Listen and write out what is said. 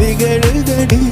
நிகழுதடி